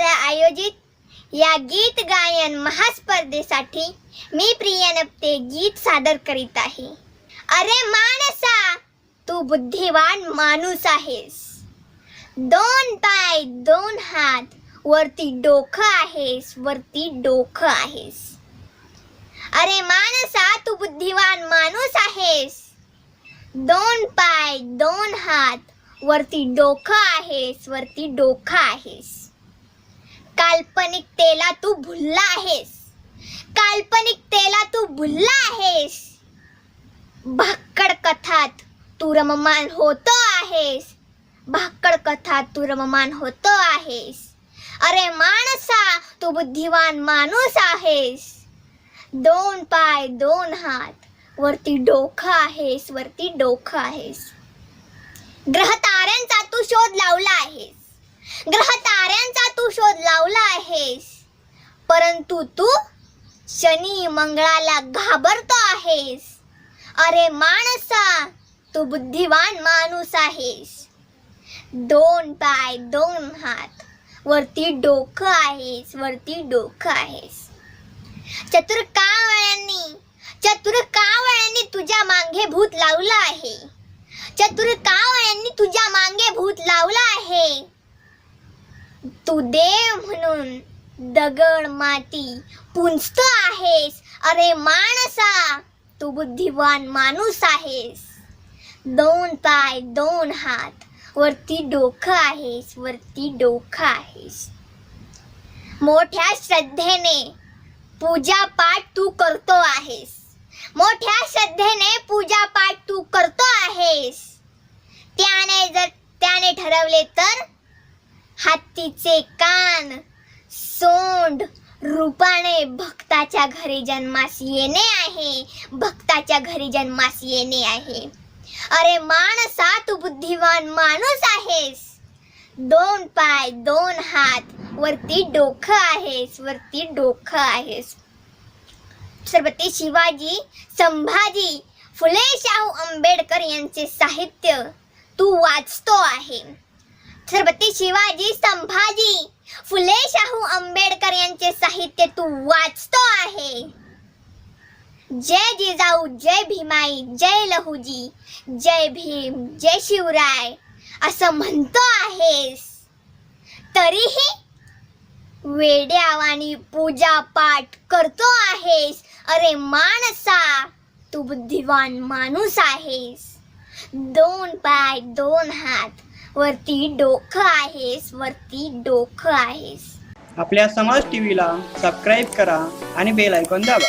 आयोजित या गीत गायन महास्पर्धेसाठी मी प्रियनप्ते गीत सादर करीत आहे. अरे मानसा तू बुद्धिवान माणूस आहेस. दोन पाय दोन हात वरती डोकं आहेस वरती डोकं आहेस. अरे मानसा तू बुद्धिवान माणूस आहेस. दोन पाय दोन हात वरती डोकं आहेस वरती डोकं आहेस. काल्पनिकतेला तू भुलला आहेस. काल्पनिकतेला तू भुलला आहेस. भाक्कड कथात तू रममान होतो आहेस. भाक्कड कथात तू रममान होतो आहेस. अरे माणसा तू बुद्धिवान माणूस आहेस. दोन पाय दोन हात वरती डोकं आहेस वरती डोकं आहेस. ग्रह ताऱ्यांचा तू शोध लावला आहेस. ग्रह ताऱ्यांचा तू शोध लावला आहेस. परंतु तू शनी मंगळाला घाबरतो आहेस. अरे माणसा तू बुद्धिवान माणूस आहेस. दोन पाय दोन हात वरती डोकं आहेस वरती डोकं आहेस. चतुर कावळ्यांनी चतुर कावळ्यांनी तुझ्या मागे भूत लावलं आहे. चतुर कावळ्यांनी तुझ्या मागे भूत लावलं आहे. तू देव म्हणून दगड माती पुंजतो आहेस. अरे माणसा तू बुद्धिवान माणूस आहेस. दोन पाय दोन हात वरती डोकं आहेस वरती डोकं आहेस. मोठ्या श्रद्धेने पूजा पाठ तू करतो आहेस. मोठ्या श्रद्धेने पूजा पाठ तू करतो आहेस. त्याने जर त्याने ठरवले तर हत्तीचे कान सोंड रूपाने भक्ताच्या घरी जन्मास येणे आहे. भक्ताच्या घरी जन्मास येणे आहे. अरे माणसा तू बुद्धिवान माणूस आहेस. दोन पाय दोन हात वरती डोकं आहेस वरती डोकं आहेस. छत्रपती शिवाजी संभाजी फुले शाहू आंबेडकर यांचे साहित्य तू वाचतो आहे. छत्रपती शिवाजी संभाजी. फुले शाहू आंबेडकर यांचे साहित्य तू वाचतो आहे. जय जिजाऊ जय भीमाई जय लहुजी जय भीम जय शिवराय असं म्हणतो आहेस. तरीही वेड्यावानी पूजा पाठ करतो आहेस. अरे माणसा तू बुद्धिवान माणूस आहेस. दोन पाय दोन हात वरती डोकं आहेस वरती डोकं आहेस. आपल्या समाज टीव्हीला सबस्क्राईब करा आणि बेल ऐकून दाबा.